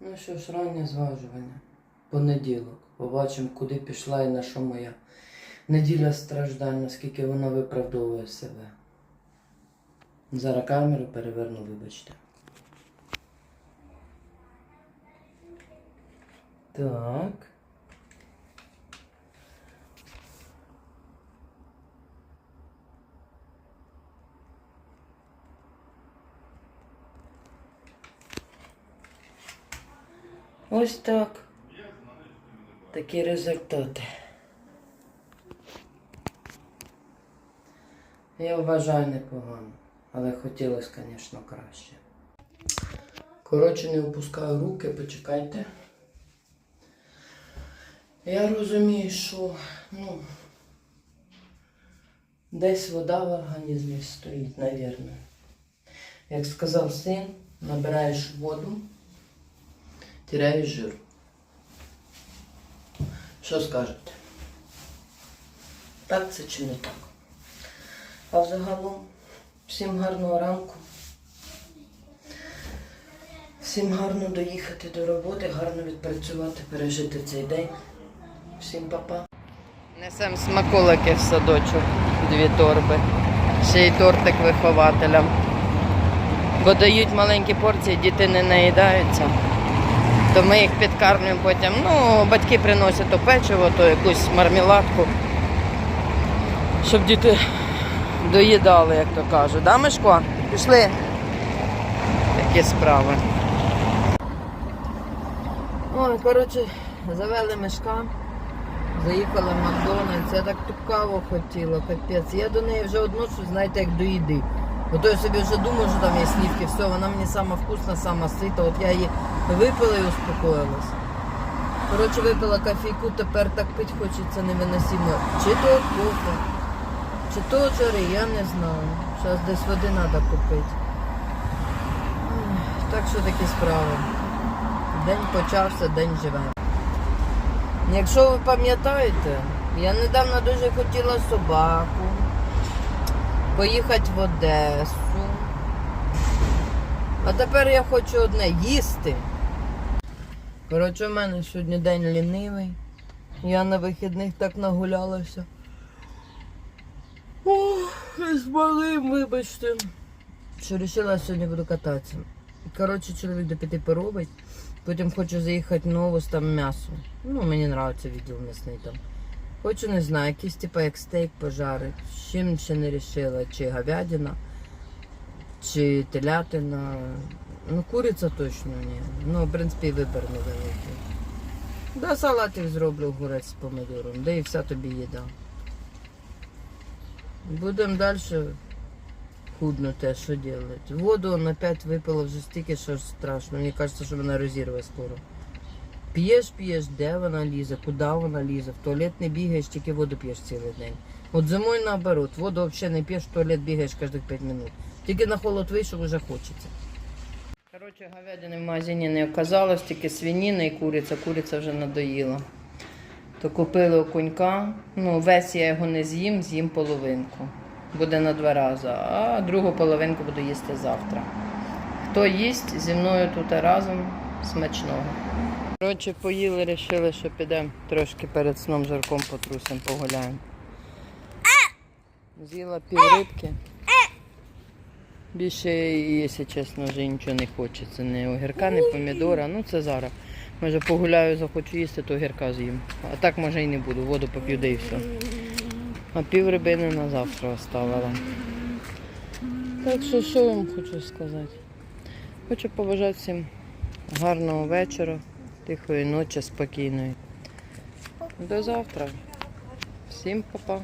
Ну що ж, раннє зважування. Понеділок. Побачимо, куди пішла і на що моя неділя страждань, наскільки вона виправдовує себе. Зараз камеру переверну, вибачте. Так. Ось так. Такі результати. Я вважаю непогано, але хотілося, звісно, краще. Коротше, не опускаю руки, почекайте. Я розумію, що ну, десь вода в організмі стоїть, навірно. Як сказав син, набираєш воду, теряєш жир. Що скажете? Так це чи не так? А взагалом, всім гарного ранку. Всім гарно доїхати до роботи, гарно відпрацювати, пережити цей день. Всім па-па. Несемо смаколики в садочок, дві торби. Ще й тортик вихователям. Бо дають маленькі порції, діти не наїдаються. То ми їх підкармлюємо потім. Ну, батьки приносять то печиво, то якусь мармеладку. Щоб діти доїдали, як то кажуть. Да, Мишко? Пішли. Такі справи. Ой, коротше, завели мешка. Заїхала в Макдональдс, я так ту каву хотіла, капець. Я до неї вже одношу, знаєте, як до їди. Бо то я собі вже думаю, що там є слівки, все, вона мені сама вкусна, сама сита. От я її випила і успокоїлась. Коротше, випила кофійку, тепер так пить хочеться невиносимо. Чи то кофе, чи то от жари, я не знаю. Зараз десь води треба купити. Так що такі справи. День почався, день живе. Якщо ви пам'ятаєте, я недавно дуже хотіла собаку, поїхати в Одесу. А тепер я хочу одне їсти. Коротше, у мене сьогодні день лінивий. Я на вихідних так нагулялася. Ох, з малим, вибачте. Що вирішила, сьогодні буду кататися. Коротше, чоловік до п'яти поробить. Потім хочу заїхати в новус, там м'ясо. Ну, мені подобається відділ м'ясний там. Хочу, не знаю, якийсь типу як стейк пожарить. З чим ще не рішила. Чи говядина, чи телятина. Ну, куриця точно ні. Ну, в принципі, вибір невеликий. Да, салатик зроблю огурець з помидором, да і вся тобі їда. Будемо далі худнути, що робити. Воду опять випила вже стільки, що страшно. Мені кажеться, що вона розірве скоро. П'єш, п'єш, де вона лізе, куди вона лізе. В туалет не бігаєш, тільки воду п'єш цілий день. От зимою наоборот, воду взагалі не п'єш, в туалет бігаєш кожних 5 минут. Тільки на холод вийшов, вже хочеться. Коротше, говядини в магазині не оказалось, тільки свинина і куриця. Куриця вже надоїла. То купили окунька. Ну, весь я його не з'їм, з'їм половинку. Буде на два рази, а другу половинку буду їсти завтра. Хто їсть зі мною тут разом смачного. Коротше, поїли, вирішили, що підемо трошки перед сном жарком потрусимо, погуляємо. З'їла піврибки. Більше, якщо чесно, вже нічого не хочеться. Ні огірка, ні помідора. Ну це зараз. Може погуляю, захочу їсти, то огірка з'їм. А так може і не буду, воду поп'ю, да і все. А пів рибини на завтра оставила. Так що що вам хочу сказати? Хочу побажати всім гарного вечора, тихої ночі, спокійної. До завтра. Всім па-па.